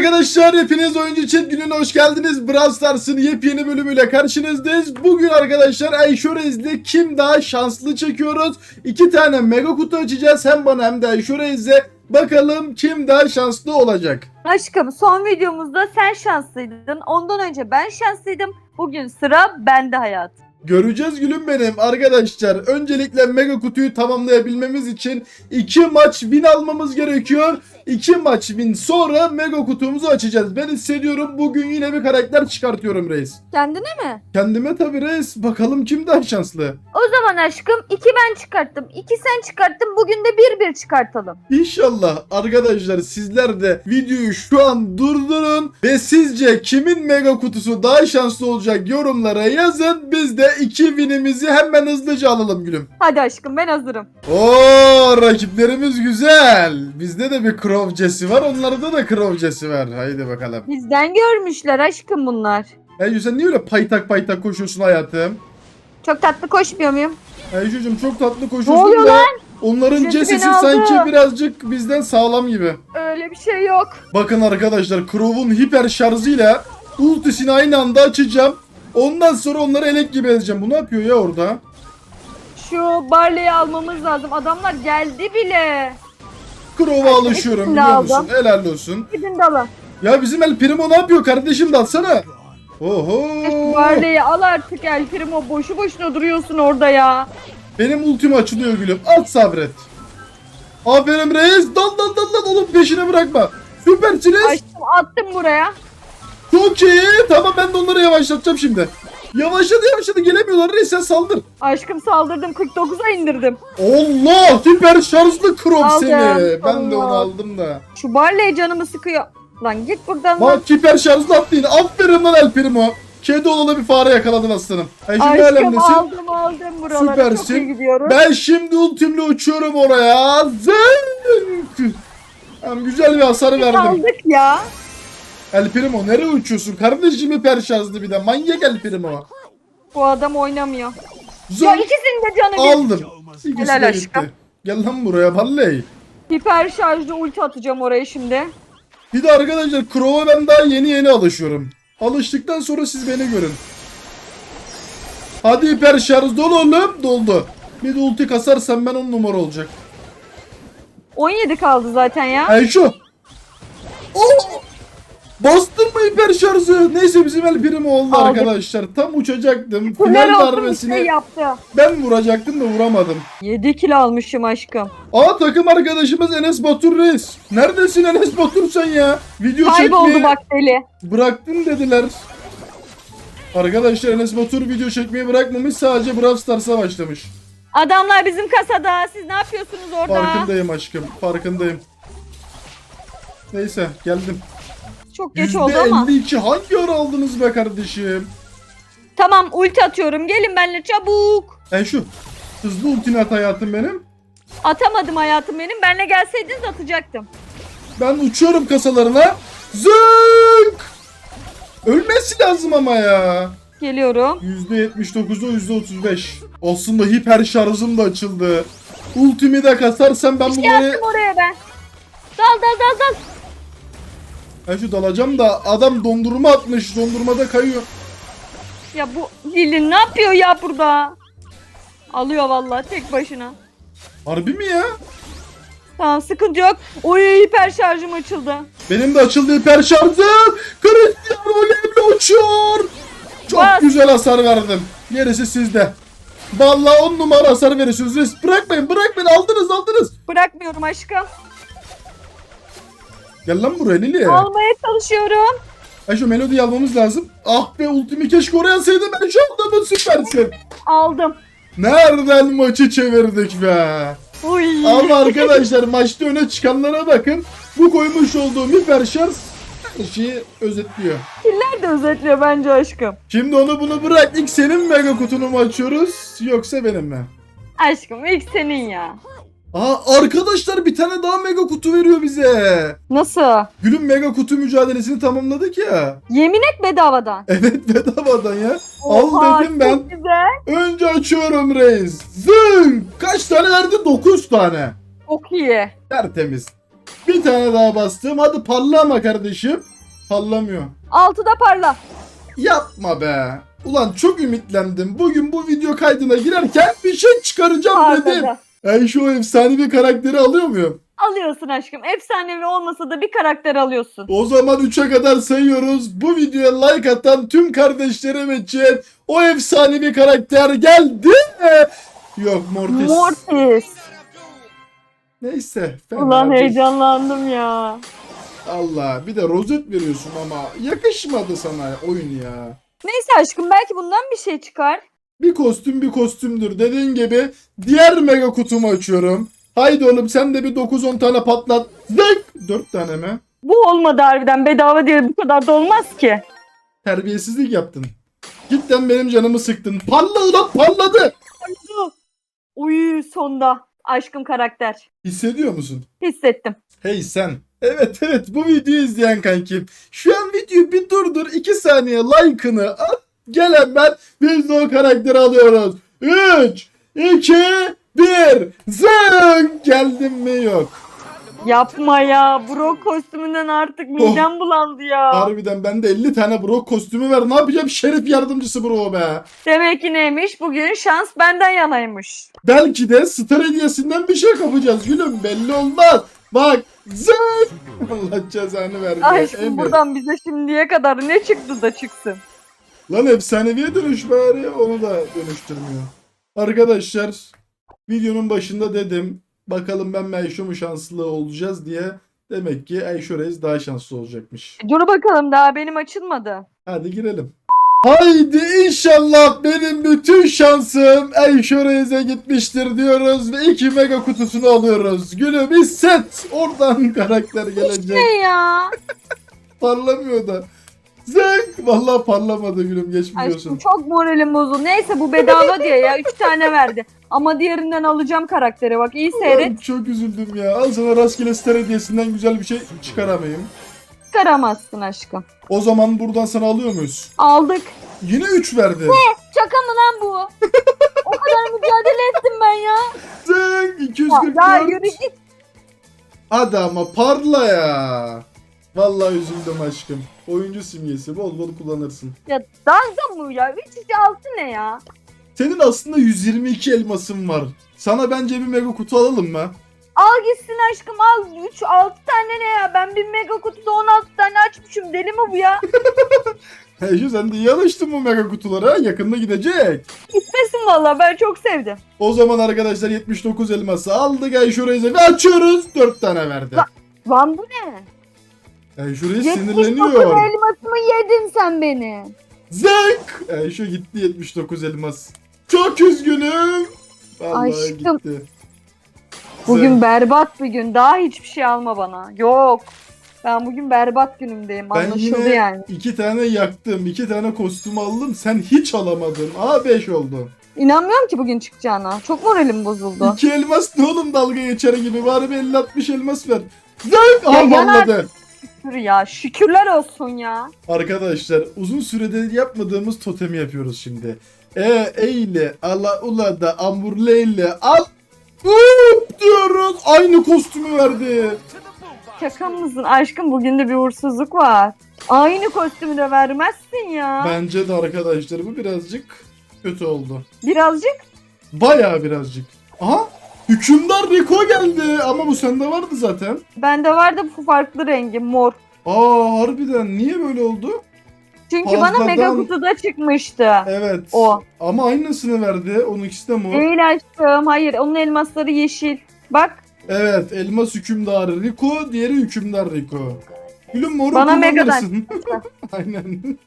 arkadaşlar hepiniz oyuncu chat gününe hoş geldiniz. Brawl Stars'ın yepyeni bölümüyle karşınızdayız. Bugün arkadaşlar Ayşorez'de kim daha şanslı çekiyoruz. İki tane mega kutu açacağız hem bana hem de Ayşorez'de. Bakalım kim daha şanslı olacak. Aşkım son videomuzda sen şanslıydın. Ondan önce ben şanslıydım. Bugün sıra bende hayat. Göreceğiz gülüm benim arkadaşlar. Öncelikle mega kutuyu tamamlayabilmemiz için iki maç win almamız gerekiyor. İki maç win sonra mega kutumuzu açacağız. Ben hissediyorum bugün yine bir karakter çıkartıyorum reis. Kendine mi? Kendime tabii reis. Bakalım kim daha şanslı. O zaman aşkım iki ben çıkarttım. iki sen çıkarttın. Bugün de bir bir çıkartalım. İnşallah arkadaşlar sizler de videoyu şu an durdurun ve sizce kimin mega kutusu daha şanslı olacak yorumlara yazın. Biz de iki winimizi hemen hızlıca alalım gülüm. Hadi aşkım ben hazırım. Oo rakiplerimiz güzel. Bizde de bir Crowcesi var. Onlarda da Crowcesi var. Haydi bakalım. Bizden görmüşler aşkım bunlar. Ece sen niye öyle paytak paytak koşuyorsun hayatım? Çok tatlı koşmuyor muyum? Ececiğim çok tatlı Ne koşuyorsun oluyor da lan? onların Jesse cesesi beni aldı. sanki birazcık bizden sağlam gibi. Öyle bir şey yok. Bakın arkadaşlar Crow'un hiper şarjıyla ultisini aynı anda açacağım. Ondan sonra onları elek gibi edeceğim. Bu ne yapıyor ya orada? Şu Barley'i almamız lazım. Adamlar geldi bile. Crow'a alışıyorum biliyor musun? aldım. Helal olsun. Gidin dalın. Ya bizim El Primo ne yapıyor kardeşim dalsana. Oho. Şu Barley'i al artık El Primo. Boşu boşuna duruyorsun orada ya. Benim ultim açılıyor gülüm. At sabret. Aferin reis. Dal dal dal dal. Oğlum peşine bırakma. Süpersiniz. Aşkım attım buraya. Çok iyi. Tamam ben de onları yavaşlatacağım şimdi. Yavaşladı yavaşladı. Gelemiyorlar reis sen saldır. Aşkım saldırdım 49'a indirdim. Allah hiper şarjlı krop Aldım. seni. Ben de onu Allah. aldım da. Şu Barley canımı sıkıyor. Lan git buradan lan. Bak hiper şarjlı attı yine. Aferin lan El Primo. Kedi olalı bir fare yakaladın aslanım. Ay şimdi Aşkım alemdesin. aldım aldım buraları. Çok Süpersin. iyi gidiyorum. Ben şimdi ultimle uçuyorum oraya. Zınk. Tamam, güzel bir hasar verdim. Aldık ya. El Primo nereye uçuyorsun? Kardeşim hiper şarjlı bir de. Manyak El Primo. Bu adam oynamıyor. Ya Zınk. ikisinin de canı bir. Aldım. İkisi Helal de aşkım. gitti. Gel lan buraya vallahi. Hiper şarjlı ulti atacağım oraya şimdi. Bir de arkadaşlar Crow'a ben daha yeni yeni alışıyorum. Alıştıktan sonra siz beni görün. Hadi hiper şarj dolu oğlum. Doldu. Bir de ulti kasarsam ben on numara olacak. 17 kaldı zaten ya. Ay şu. Oo! Bastın mı hiper şarjı? Neyse bizim el prim oldu Aldık. arkadaşlar. Tam uçacaktım. Final olsun bir darbesini şey yaptı. ben vuracaktım da vuramadım. 7 kilo almışım aşkım. Aa takım arkadaşımız Enes Batur Reis. Neredesin Enes Batur sen ya? Video Kayboldu çekmeyi bak deli. bıraktın dediler. Arkadaşlar Enes Batur video çekmeyi bırakmamış sadece Brawl Stars'a başlamış. Adamlar bizim kasada. Siz ne yapıyorsunuz orada? Farkındayım aşkım farkındayım. Neyse geldim. Çok geç oldu ama. %52 hangi ara aldınız be kardeşim? Tamam ulti atıyorum. Gelin benimle çabuk. En şu. Hızlı ultini at hayatım benim. Atamadım hayatım benim. Benle gelseydiniz atacaktım. Ben uçuyorum kasalarına. Zınk! Ölmesi lazım ama ya. Geliyorum. %79'a %35. Aslında hiper şarjım da açıldı. Ultimi de kasarsam ben İşte bunları... oraya ben. Dal dal dal dal. Ben şu dalacağım da adam dondurma atmış. Dondurmada kayıyor. Ya bu Lili ne yapıyor ya burada? Alıyor vallahi tek başına. Harbi mi ya? Tamam sıkıntı yok. Oy hiper şarjım açıldı. Benim de açıldı hiper şarjım. Cristiano Ronaldo uçuyor. Çok Bas. güzel hasar verdim. Gerisi sizde. Vallahi on numara hasar veriyorsunuz. Bırakmayın bırakmayın aldınız aldınız. Bırakmıyorum aşkım. Gel lan buraya Lili. Almaya çalışıyorum. Ha şu melodiyi almamız lazım. Ah be ultimi keşke oraya alsaydım. Ben şu anda bu süpersin. Aldım. Nereden maçı çevirdik be. Uy. Ama arkadaşlar maçta öne çıkanlara bakın. Bu koymuş olduğum hiper şarj her şeyi özetliyor. Killer de özetliyor bence aşkım. Şimdi onu bunu bırak. İlk senin mega kutunu mu açıyoruz yoksa benim mi? Aşkım ilk senin ya. Aa arkadaşlar bir tane daha mega kutu veriyor bize. Nasıl? Gül'ün mega kutu mücadelesini tamamladık ya. Yemin et bedavadan. Evet bedavadan ya. Oha, Al dedim ben. Çok güzel. Önce açıyorum reis. Zın! Kaç tane verdi? 9 tane. Çok iyi. Tertemiz. Bir tane daha bastım. Hadi parlama kardeşim. Parlamıyor. Altıda parla. Yapma be. Ulan çok ümitlendim. Bugün bu video kaydına girerken bir şey çıkaracağım dedim. Parladı. Ben şu efsanevi karakteri alıyor muyum? Alıyorsun aşkım. Efsanevi olmasa da bir karakter alıyorsun. O zaman 3'e kadar sayıyoruz. Bu videoya like atan tüm kardeşlerim için o efsanevi karakter geldi. Yok Mortis. Mortis. Neyse. fena Ulan değil. heyecanlandım ya. Allah bir de rozet veriyorsun ama yakışmadı sana oyun ya. Neyse aşkım belki bundan bir şey çıkar. Bir kostüm bir kostümdür. Dediğin gibi diğer mega kutumu açıyorum. Haydi oğlum sen de bir 9-10 tane patlat. Zık! 4 tane mi? Bu olmadı harbiden bedava diye bu kadar da olmaz ki. Terbiyesizlik yaptın. Cidden benim canımı sıktın. Parla ulan parladı. Uy sonda. Aşkım karakter. Hissediyor musun? Hissettim. Hey sen. Evet evet bu videoyu izleyen kankim. Şu an videoyu bir durdur 2 saniye like'ını at. Gel hemen biz de o karakteri alıyoruz. 3, 2, 1. Zınk. Geldim mi yok. Yapma ya. Bro kostümünden artık midem bulandı ya. Harbiden bende 50 tane bro kostümü var. Ne yapacağım? Şerif yardımcısı bro be. Demek ki neymiş? Bugün şans benden yanaymış. Belki de star hediyesinden bir şey kapacağız gülüm. Belli olmaz. Bak. Zınk. Allah cezanı verdi. Aşkım buradan bize şimdiye kadar ne çıktı da çıksın. Lan efsaneviye dönüş bari onu da dönüştürmüyor. Arkadaşlar videonun başında dedim bakalım ben Ayşe mu şanslı olacağız diye demek ki Ayşe Reis daha şanslı olacakmış. Dur bakalım daha benim açılmadı. Hadi girelim. Haydi inşallah benim bütün şansım Ayşe Reis'e gitmiştir diyoruz ve iki mega kutusunu alıyoruz. Gülüm hisset oradan karakter gelecek. Ne ya? Parlamıyor da. Zınk. Vallahi parlamadı gülüm geçmiyorsun. Aşkım çok moralim bozuldu. Neyse bu bedava diye ya. Üç tane verdi. Ama diğerinden alacağım karakteri bak. iyi seyret. Çok üzüldüm ya. Al sana rastgele star hediyesinden güzel bir şey çıkaramayayım. Çıkaramazsın aşkım. O zaman buradan sana alıyor muyuz? Aldık. Yine 3 verdi. Şaka mı lan bu? o kadar mücadele ettim ben ya. Zınk Ya, 244. ya yürü git. Hadi ama parla ya. Vallahi üzüldüm aşkım. Oyuncu simgesi bol bol kullanırsın. Ya dalga mı ya? 3 3 6 ne ya? Senin aslında 122 elmasın var. Sana bence bir mega kutu alalım mı? Al gitsin aşkım al. 3 6 tane ne ya? Ben bir mega kutuda 16 tane açmışım. Deli mi bu ya? Hey şu sen de iyi alıştın bu mega kutulara. Yakında gidecek. Gitmesin valla ben çok sevdim. O zaman arkadaşlar 79 elması aldık Ayşe Reis'e ve açıyoruz. 4 tane verdi. La- Lan bu ne? Reis 79 sinirleniyor. elmasımı yedin sen beni. Zek! Ayşe gitti 79 elmas. Çok üzgünüm. Vallahi Aşkım. gitti. Bugün Zek. berbat bir gün. Daha hiçbir şey alma bana. Yok. Ben bugün berbat günümdeyim. Ben Anlaşıldı yine yani. iki tane yaktım, iki tane kostüm aldım. Sen hiç alamadın. A5 oldu. İnanmıyorum ki bugün çıkacağına. Çok moralim bozuldu. İki elmas ne oğlum dalga geçer gibi. Bari bir 50-60 elmas ver. Zek! Ya Aha yanar-. Şükür ya. Şükürler olsun ya. Arkadaşlar uzun süredir yapmadığımız totemi yapıyoruz şimdi. E, eyle, ala, ula da, amurleyle, al. Up diyoruz. Aynı kostümü verdi. Şaka mısın? Aşkım bugün de bir uğursuzluk var. Aynı kostümü de vermezsin ya. Bence de arkadaşlar bu birazcık kötü oldu. Birazcık. Bayağı birazcık. Aha hükümdar Rico geldi ama bu sende vardı zaten. Bende vardı bu farklı rengi mor. Aa harbiden niye böyle oldu? Çünkü bana Fazladan- mega kutuda çıkmıştı. Evet. O. Ama aynısını verdi. Onun ikisi de mor. Değil aşkım. Hayır. Onun elmasları yeşil. Bak. Evet elmas hükümdarı Rico, diğeri hükümdar Rico. Gülüm moru Bana Mega'dan kullanırsın. Aynen.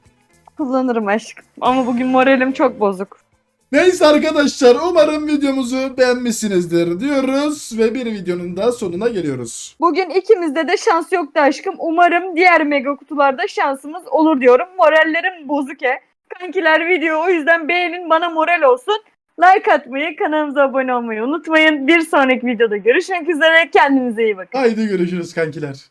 Kullanırım aşkım. Ama bugün moralim çok bozuk. Neyse arkadaşlar umarım videomuzu beğenmişsinizdir diyoruz ve bir videonun da sonuna geliyoruz. Bugün ikimizde de şans yoktu aşkım. Umarım diğer mega kutularda şansımız olur diyorum. Morallerim bozuk e. Kankiler video o yüzden beğenin bana moral olsun. Like atmayı, kanalımıza abone olmayı unutmayın. Bir sonraki videoda görüşmek üzere. Kendinize iyi bakın. Haydi görüşürüz kankiler.